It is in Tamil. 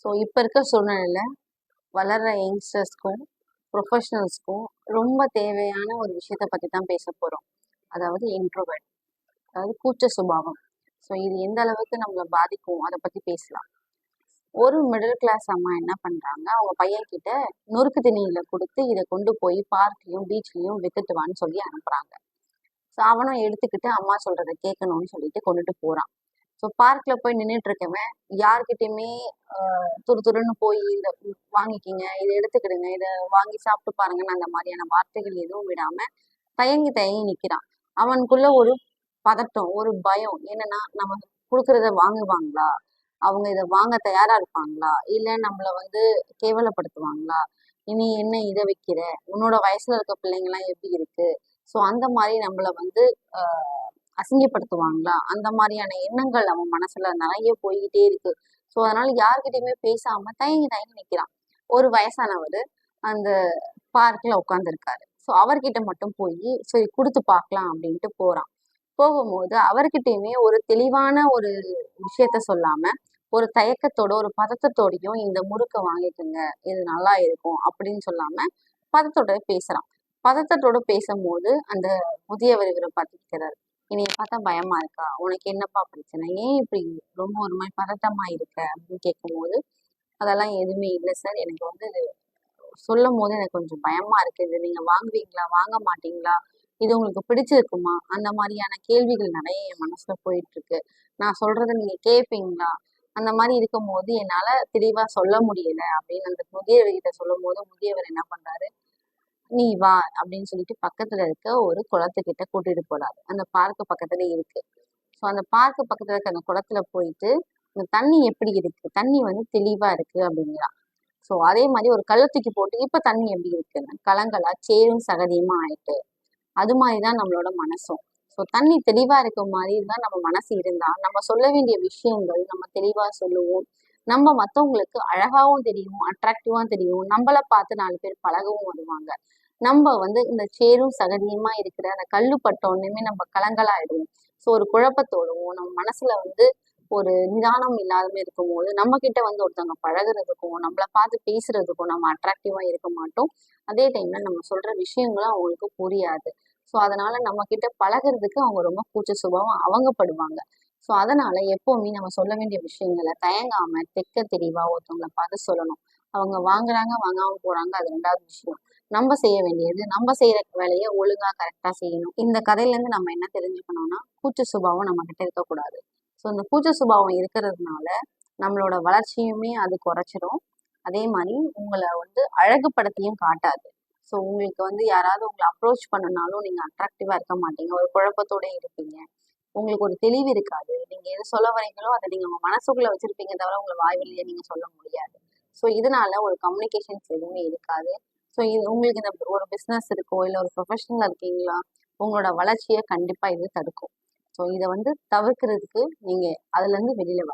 ஸோ இப்போ இருக்க சூழ்நிலையில் வளர்கிற யங்ஸ்டர்ஸ்க்கும் ப்ரொஃபஷனல்ஸ்க்கும் ரொம்ப தேவையான ஒரு விஷயத்த பற்றி தான் பேச போகிறோம் அதாவது இன்ட்ரோவர்ட் அதாவது கூச்ச சுபாவம். ஸோ இது எந்த அளவுக்கு நம்மளை பாதிக்கும்? அதை பற்றி பேசலாம். ஒரு மிடில் கிளாஸ் அம்மா என்ன பண்ணுறாங்க அவங்க பையன் கிட்ட நொறுக்கு திணியில் கொடுத்து இதை கொண்டு போய் பார்க்லையும் பீச்லேயும் வித்துட்டு வான்னு சொல்லி அனுப்புகிறாங்க ஸோ அவனும் எடுத்துக்கிட்டு அம்மா சொல்கிறத கேட்கணும்னு சொல்லிட்டு கொண்டுட்டு போகிறான் ஸோ பார்க்கில் போய் நின்றுட்டு இருக்கவன் யார்கிட்டயுமே துரு துருன்னு போய் இதை வாங்கிக்கிங்க இதை எடுத்துக்கிடுங்க இதை வாங்கி சாப்பிட்டு பாருங்கன்னு அந்த மாதிரியான வார்த்தைகள் எதுவும் விடாம தயங்கி தயங்கி நிற்கிறான் அவனுக்குள்ள ஒரு பதட்டம் ஒரு பயம். என்னன்னா நம்ம கொடுக்குறத வாங்குவாங்களா? அவங்க இதை வாங்க தயாரா இருப்பாங்களா? இல்லை நம்மள வந்து கேவலப்படுத்துவாங்களா? இனி என்ன இதை வைக்கிற? உன்னோட வயசுல இருக்க பிள்ளைங்கலாம் எப்படி இருக்கு? ஸோ அந்த மாதிரி நம்மள வந்து அசிங்கப்படுத்துவாங்களா? அந்த மாதிரியான எண்ணங்கள் அவன் மனசுல நிறைய போய்கிட்டே இருக்கு. ஸோ அதனால யார்கிட்டயுமே பேசாம தயங்கி தயங்கி நிற்கிறான் ஒரு வயசானவர் அந்த பார்க்கில் உட்காந்துருக்காரு ஸோ அவர்கிட்ட மட்டும் போய் சரி கொடுத்து பார்க்கலாம் அப்படின்ட்டு போறான். போகும்போது அவர்கிட்டயுமே ஒரு தெளிவான ஒரு விஷயத்த சொல்லாம ஒரு தயக்கத்தோட ஒரு பதத்தத்தோடையும் இந்த முறுக்கை வாங்கிக்கோங்க. இது நல்லா இருக்கும் அப்படின்னு சொல்லாம பதத்தோட பேசுறான். பதத்தத்தோட பேசும்போது அந்த முதியவர் இவரை பார்த்துக்கிறாரு என்னைய பார்த்தா பயமா இருக்கா? உனக்கு என்னப்பா பிரச்சனை? ஏன் இப்படி ரொம்ப ஒரு மாதிரி பதட்டமா இருக்க? அப்படின்னு கேட்கும்போது அதெல்லாம் எதுவுமே இல்லை சார். எனக்கு வந்து சொல்லும் போது எனக்கு கொஞ்சம் பயமா இருக்குது நீங்க வாங்குவீங்களா? வாங்க மாட்டீங்களா? இது உங்களுக்கு பிடிச்சிருக்குமா? அந்த மாதிரியான கேள்விகள் நிறைய என் மனசுல போயிட்டு இருக்கு நான் சொல்றத நீங்க கேட்பீங்களா? அந்த மாதிரி இருக்கும் போது என்னால தெளிவா சொல்ல முடியல அப்படின்னு அந்த முதியவர்கிட்ட சொல்லும் போது முதியவர் என்ன பண்றாரு? நீ வா அப்படின்னு சொல்லிட்டு பக்கத்துல இருக்க ஒரு குளத்துக்கிட்ட கூட்டிட்டு போறாரு அந்த பார்க்கு பக்கத்துல இருக்கு. ஸோ அந்த பார்க்கு பக்கத்துல இருக்க அந்த குளத்துல போயிட்டு இந்த தண்ணி எப்படி இருக்கு? தண்ணி வந்து தெளிவா இருக்கு அப்படிங்கிறான் ஸோ அதே மாதிரி ஒரு கள்ளத்துக்கு போட்டு இப்ப தண்ணி எப்படி இருக்குன்னு கலங்களா சேரும் சகதியுமா ஆயிட்டு. அது மாதிரிதான் நம்மளோட மனசும். ஸோ தண்ணி தெளிவா இருக்க மாதிரி தான் நம்ம மனசு இருந்தா நம்ம சொல்ல வேண்டிய விஷயங்கள் நம்ம தெளிவா சொல்லுவோம். நம்ம மற்றவங்களுக்கு அழகாவும் தெரியும் அட்ராக்டிவா தெரியும். நம்மளை பார்த்து நாலு பேர் பழகவும் வருவாங்க. நம்ம வந்து இந்த சேரும் சகதியுமா இருக்கிற அந்த கல்லு பட்டோன்னுமே நம்ம கலங்கலாயிடுவோம். ஸோ ஒரு குழப்பத்தோடவும் நம்ம மனசுல வந்து ஒரு நிதானம் இல்லாதமே இருக்கும்போது நம்ம கிட்ட வந்து ஒருத்தவங்க பழகுறதுக்கும் நம்மளை பார்த்து பேசுறதுக்கும் நம்ம அட்ராக்டிவா இருக்க மாட்டோம். அதே டைம்ல நம்ம சொல்ற விஷயங்களும் அவங்களுக்கு புரியாது. ஸோ அதனால நம்ம கிட்ட பழகிறதுக்கு அவங்க ரொம்ப கூச்ச சுபாவம் அவங்கப்படுவாங்க ஸோ அதனால எப்பவுமே நம்ம சொல்ல வேண்டிய விஷயங்களை தயங்காம தெக்க தெளிவா ஒருத்தவங்களை பார்த்து சொல்லணும். அவங்க வாங்குறாங்க வாங்காம போறாங்க அது ரெண்டாவது விஷயம். நம்ம செய்ய வேண்டியது நம்ம செய்யற வேலையை ஒழுங்கா கரெக்டா செய்யணும். இந்த கதையில இருந்து நம்ம என்ன தெரிஞ்சுக்கணும்னா கூச்ச சுபாவம் நம்ம கிட்ட இருக்கக்கூடாது. ஸோ இந்த கூச்ச சுபாவம் இருக்கிறதுனால நம்மளோட வளர்ச்சியுமே அது குறைச்சிரும். அதே மாதிரி உங்களை வந்து அழகுபடுத்தியும் காட்டாது. ஸோ உங்களுக்கு வந்து யாராவது உங்களை அப்ரோச் பண்ணனாலும் நீங்க அட்ராக்டிவா இருக்க மாட்டீங்க. ஒரு குழப்பத்தோட இருப்பீங்க. உங்களுக்கு ஒரு தெளிவு இருக்காது. நீங்க எது சொல்ல வரீங்களோ அதை நீங்க உங்க மனசுக்குள்ள வச்சிருப்பீங்க தவிர உங்களை வாய் வாய்வழியே நீங்க சொல்ல முடியாது. ஸோ இதனால ஒரு கம்யூனிகேஷன்ஸ் எதுவுமே இருக்காது. ஸோ இது உங்களுக்கு இந்த ஒரு பிஸ்னஸ் இருக்கோ இல்லை ஒரு ப்ரொஃபஷனில் இருக்கீங்களா உங்களோட வளர்ச்சியை கண்டிப்பாக இது தடுக்கும். ஸோ இதை வந்து தவிர்க்கிறதுக்கு நீங்கள் அதுலேருந்து வெளியில்